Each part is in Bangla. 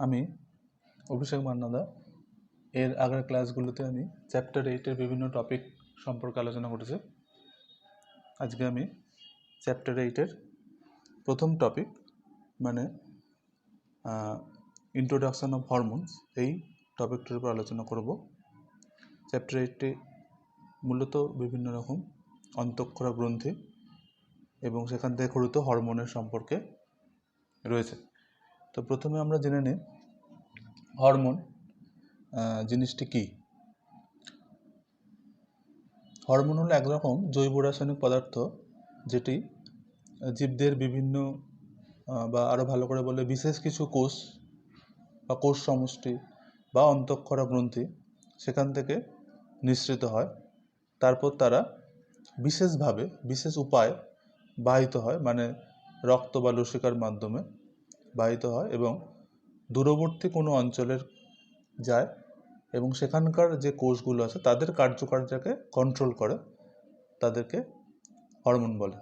আমি, অভিষেক মান্নাদা, এর আগের ক্লাসগুলোতে আমি চ্যাপ্টার এইটের বিভিন্ন টপিক সম্পর্কে আলোচনা করেছি। আজকে আমি চ্যাপ্টার এইটের প্রথম টপিক মানে ইন্ট্রোডাকশন অফ হরমোনস এই টপিকটির উপর আলোচনা করব। চ্যাপ্টার এইটটি মূলত বিভিন্ন রকম অন্তঃক্ষরা গ্রন্থি এবং সেখান থেকে খরিত হরমোনের সম্পর্কে রয়েছে। তো প্রথমে আমরা জেনে নিই হরমোন জিনিসটি কী? হরমোন হলো একরকম জৈব রাসায়নিক পদার্থ যেটি জীবদের বিভিন্ন বা আরও ভালো করে বলে বিশেষ কিছু কোষ বা কোষ সমষ্টি বা অন্তঃক্ষরা গ্রন্থি সেখান থেকে নিঃসৃত হয়। তারপর তারা বিশেষভাবে, বিশেষ উপায়ে বাহিত হয় মানে রক্ত বা লসিকার মাধ্যমে। বাহিত হয় এবং দূরবর্তী কোনো অঞ্চলের যায় এবং সেখানকার যে কোষগুলো আছে, তাদের কার্যকারিতাকে কন্ট্রোল করে, তাদেরকে হরমোন বলে।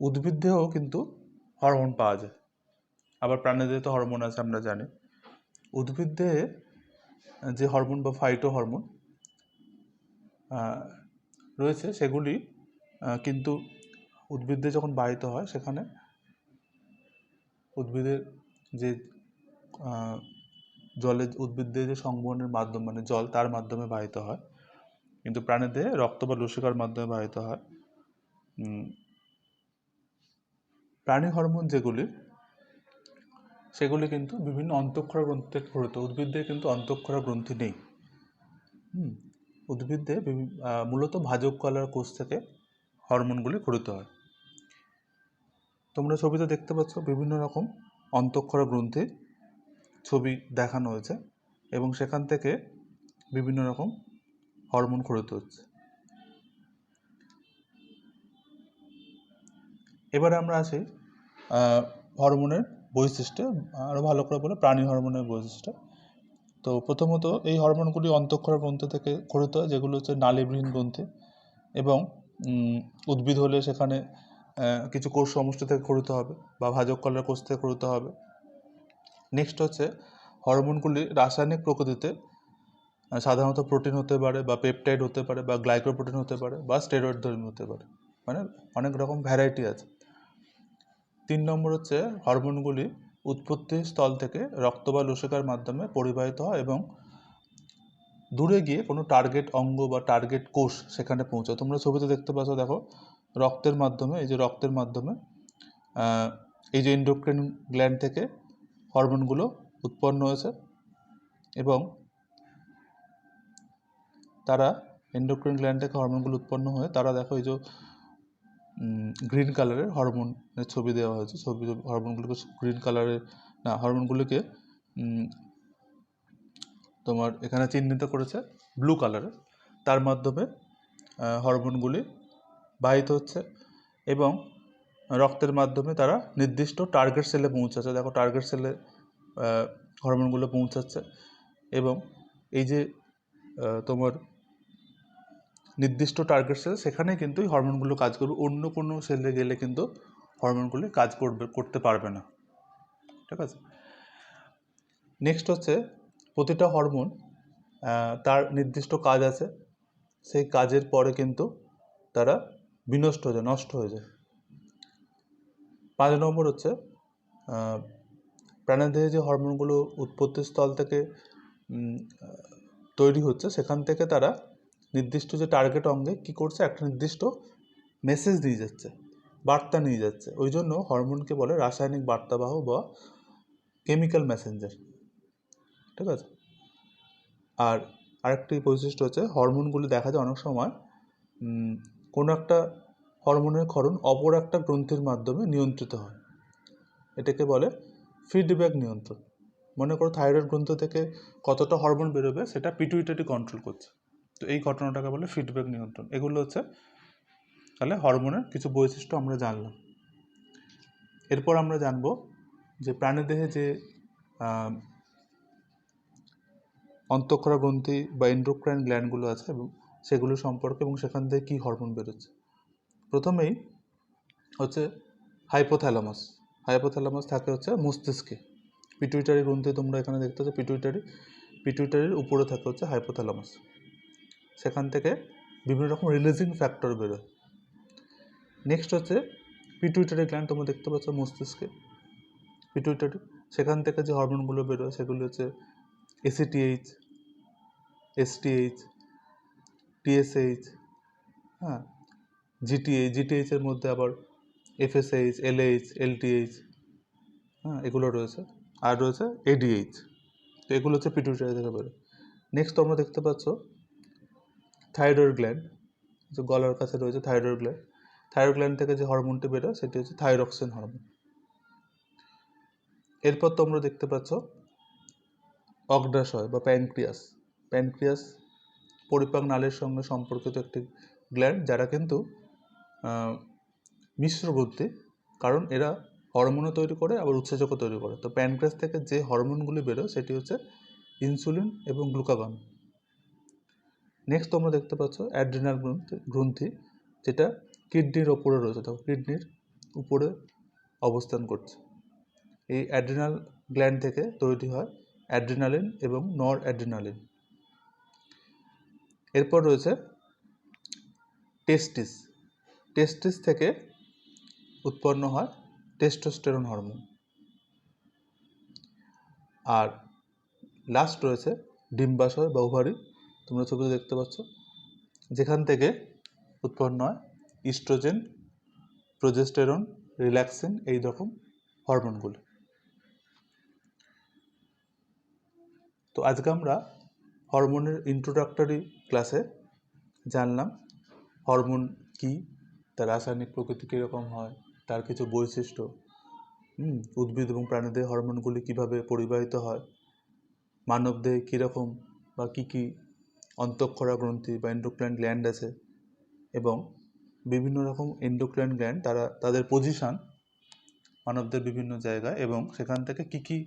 উদ্ভিদেও কিন্তু হরমোন পাওয়া যায়। আবার প্রাণীদের তো হরমোন আছে, আমরা জানি। উদ্ভিদে যে হরমোন বা ফাইটো হরমোন রয়েছে, সেগুলি কিন্তু উদ্ভিদে যখন বাহিত হয়, সেখানে উদ্ভিদের যে আহ, জলে উদ্ভিদদের যে সংবহনের মাধ্যম মানে জল তার মাধ্যমে বাহিত হয়। কিন্তু প্রাণীদের রক্ত বা লসিকার মাধ্যমে বাহিত হয়। প্রাণী হরমোন যেগুলি সেগুলি কিন্তু বিভিন্ন অন্তঃক্ষরা গ্রন্থি থেকে গঠিত উদ্ভিদে কিন্তু অন্তঃক্ষরা গ্রন্থি নেই। হুম উদ্ভিদে মূলত ভাজক কলার কোষ থেকে হরমোনগুলি গঠিত হয়। তোমরা ছবিতে দেখতে পাচ্ছ বিভিন্ন রকম অন্তঃক্ষরা গ্রন্থি ছবি দেখানো হয়েছে এবং সেখান থেকে বিভিন্ন রকম হরমোন খরিত হচ্ছে। এবারে আমরা আসি হরমোনের বৈশিষ্ট্য আরও ভালো করে বলে প্রাণী হরমোনের বৈশিষ্ট্য। তো প্রথমত এই হরমোনগুলি অন্তঃক্ষরা গ্রন্থি থেকে খরিত হয়, যেগুলো হচ্ছে নালীবিহীন গ্রন্থি এবং উদ্ভিদ হলে সেখানে কিছু কোষ সমষ্টি থেকে খরিত হবে বা ভাজক কলার কোষ থেকে খরিত হবে। নেক্সট হচ্ছে হরমোনগুলি রাসায়নিক প্রকৃতিতে সাধারণত প্রোটিন হতে পারে বা পেপটাইড হতে পারে বা গ্লাইকোপ্রোটিন হতে পারে বা স্টেরয়েড ধর্মী হতে পারে। মানে অনেক রকম ভ্যারাইটি আছে। তিন নম্বর হচ্ছে হরমোনগুলি উৎপত্তি স্থল থেকে রক্ত বা লসিকার মাধ্যমে পরিবাহিত হয় এবং দূরে গিয়ে কোনো টার্গেট অঙ্গ বা টার্গেট কোষ সেখানে পৌঁছায়। তোমরা ছবিতে দেখতে পাচ্ছ, দেখো রক্তের মাধ্যমে, এই যে রক্তের মাধ্যমে এই যে এন্ডোক্রিন গ্ল্যান্ড থেকে হরমোনগুলো উৎপন্ন হয়েছে এবং তারা এন্ডোক্রিন গ্ল্যান্ড থেকে হরমোনগুলো উৎপন্ন হয়ে, তারা দেখো এই যে গ্রিন কালারের হরমোনের ছবি দেওয়া হয়েছে। ছবি হরমোনগুলোকে গ্রিন কালারের না হরমোনগুলোকে তোমার এখানে চিহ্নিত করেছে ব্লু কালারের তার মাধ্যমে হরমোনগুলি বাহিত হচ্ছে এবং রক্তের মাধ্যমে তারা নির্দিষ্ট টার্গেট সেলে পৌঁছাচ্ছে। দেখো টার্গেট সেলে হরমোনগুলো পৌঁছাচ্ছে এবং এই যে তোমার নির্দিষ্ট টার্গেট সেল সেখানে কিন্তু এই হরমোনগুলো কাজ করবে। অন্য কোনো সেলে গেলে কিন্তু হরমোনগুলি কাজ করবে, করতে পারবে না। ঠিক আছে? নেক্সট হচ্ছে প্রতিটা হরমোন তার নির্দিষ্ট কাজ আছে। সেই কাজের পরে কিন্তু তারা বিনষ্ট হয়ে যায়, নষ্ট হয়ে যায়। পাঁচ নম্বর হচ্ছে প্রাণীদেহে যে হরমোনগুলো উৎপত্তি স্থল থেকে তৈরি হচ্ছে, সেখান থেকে তারা নির্দিষ্ট যে টার্গেট অঙ্গে কী করছে, একটা নির্দিষ্ট মেসেজ দিয়ে যাচ্ছে, বার্তা নিয়ে যাচ্ছে। ওই জন্য হরমোনকে বলে রাসায়নিক বার্তাবাহ বা কেমিক্যাল মেসেঞ্জার ঠিক আছে? আর আরেকটি বৈশিষ্ট্য হচ্ছে, হরমোনগুলি দেখা যায় অনেক সময় কোনো একটা হরমোনের ক্ষরণ অপর একটা গ্রন্থির মাধ্যমে নিয়ন্ত্রিত হয়। এটাকে বলে ফিডব্যাক নিয়ন্ত্রণ। মনে করো থাইরয়েড গ্রন্থ থেকে কতটা হরমোন বেরোবে সেটা পিটুইটারি কন্ট্রোল করছে। তো এই ঘটনাটাকে বলে ফিডব্যাক নিয়ন্ত্রণ। এগুলো হচ্ছে তাহলে হরমোনের কিছু বৈশিষ্ট্য আমরা জানলাম। এরপর আমরা জানব যে প্রাণীদেহে যে অন্তঃক্ষরা গ্রন্থি বা এন্ডোক্রাইন গ্ল্যান্ডগুলো আছে এবং সেগুলো সম্পর্কে এবং সেখান থেকে কী হরমোন বেরোচ্ছে। প্রথমেই হচ্ছে হাইপোথ্যালামাস হাইপোথ্যালামাস থাকে হচ্ছে মস্তিষ্কে। পিটুইটারি গ্রন্থি তোমরা এখানে দেখতে পাচ্ছ পিটুইটারি পিটুইটারির উপরে থাকে হচ্ছে হাইপোথ্যালামাস সেখান থেকে বিভিন্ন রকম রিলিজিং ফ্যাক্টর বেরোয়। নেক্সট হচ্ছে পিটুইটারি গ্ল্যান্ড তোমরা দেখতে পাচ্ছ মস্তিষ্কে। পিটুইটারি সেখান থেকে যে হরমোনগুলো বেরোয় সেগুলো হচ্ছে এসিটিএইচ এসটিএইচ টিএসএইচ হ্যাঁ? জিটিএইচ জিটিএইচের মধ্যে আবার এফএসএইচ এলএইচ এলটিএইচ হ্যাঁ এগুলো রয়েছে। আর রয়েছে এডিএইচ তো এগুলো হচ্ছে পিটুইটারি থেকে বেরোয় নেক্সট তোমরা দেখতে পাচ্ছ থাইরয়েড গ্ল্যান্ড যে গলার কাছে রয়েছে থাইরয়েড গ্ল্যান্ড থাইরয়েড গ্ল্যান্ড থেকে যে হরমোনটি বেরোয়, সেটি হচ্ছে থাইরক্সিন হরমোন এরপর তোমরা দেখতে পাচ্ছ অগ্রাশয় বা প্যানক্রিয়াস প্যানক্রিয়াস পরিপাক নালের সঙ্গে সম্পর্কিত একটি গ্ল্যান্ড যারা কিন্তু মিশ্র বুদ্ধি, কারণ এরা হরমোনও তৈরি করে, আবার উৎসেচকও তৈরি করে। তো প্যানক্রিয়াস থেকে যে হরমোনগুলি বেরোয়, সেটি হচ্ছে ইনসুলিন এবং গ্লুকাগন নেক্সট তোমরা দেখতে পাচ্ছ অ্যাড্রিনাল গ্রন্থি গ্রন্থি, যেটা কিডনির ওপরে রয়েছে। দেখো কিডনির উপরে অবস্থান করছে। এই অ্যাড্রিনাল গ্ল্যান্ড থেকে তৈরি হয় অ্যাড্রিনালিন এবং নর অ্যাড্রিনালিন এরপর রয়েছে টেস্টিস টেস্টিস থেকে উৎপন্ন হয় টেস্টোস্টেরন হরমোন আর লাস্ট রয়েছে ডিম্বাশয় বা তোমরা ছবিতে দেখতে পাচ্ছ। যেখান থেকে উৎপন্ন হয় ইস্ট্রোজেন প্রোজেস্টেরন রিল্যাক্সিন এই রকম হরমোনগুলি তো আজকে আমরা হরমোনের ইন্ট্রোডাক্টরি ক্লাসে জানলাম, হরমোন কী তার রাসায়নিক প্রকৃতি কীরকম হয়, তার কিছু বৈশিষ্ট্য উদ্ভিদ এবং প্রাণীদের হরমোনগুলি কীভাবে পরিবাহিত হয়, মানবদেহে কীরকম বা কী কী অন্তঃক্ষরা গ্রন্থি বা এন্ডোক্রাইন গ্ল্যান্ড আছে, এবং বিভিন্ন রকম এন্ডোক্রাইন গ্ল্যান্ড তারা, তাদের পজিশান মানবদের বিভিন্ন জায়গায় এবং সেখান থেকে কী কী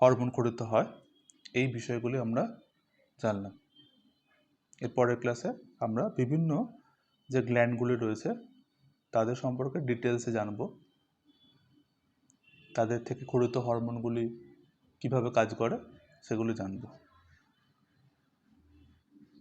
হরমোন খরিত হয়, এই বিষয়গুলি আমরা জানলাম। এর পরের ক্লাসে আমরা বিভিন্ন যে গ্ল্যান্ডগুলি রয়েছে, তাদের সম্পর্কে ডিটেলসে জানব। তাদের থেকে খরিত হরমোনগুলি কীভাবে কাজ করে, সেগুলি জানব।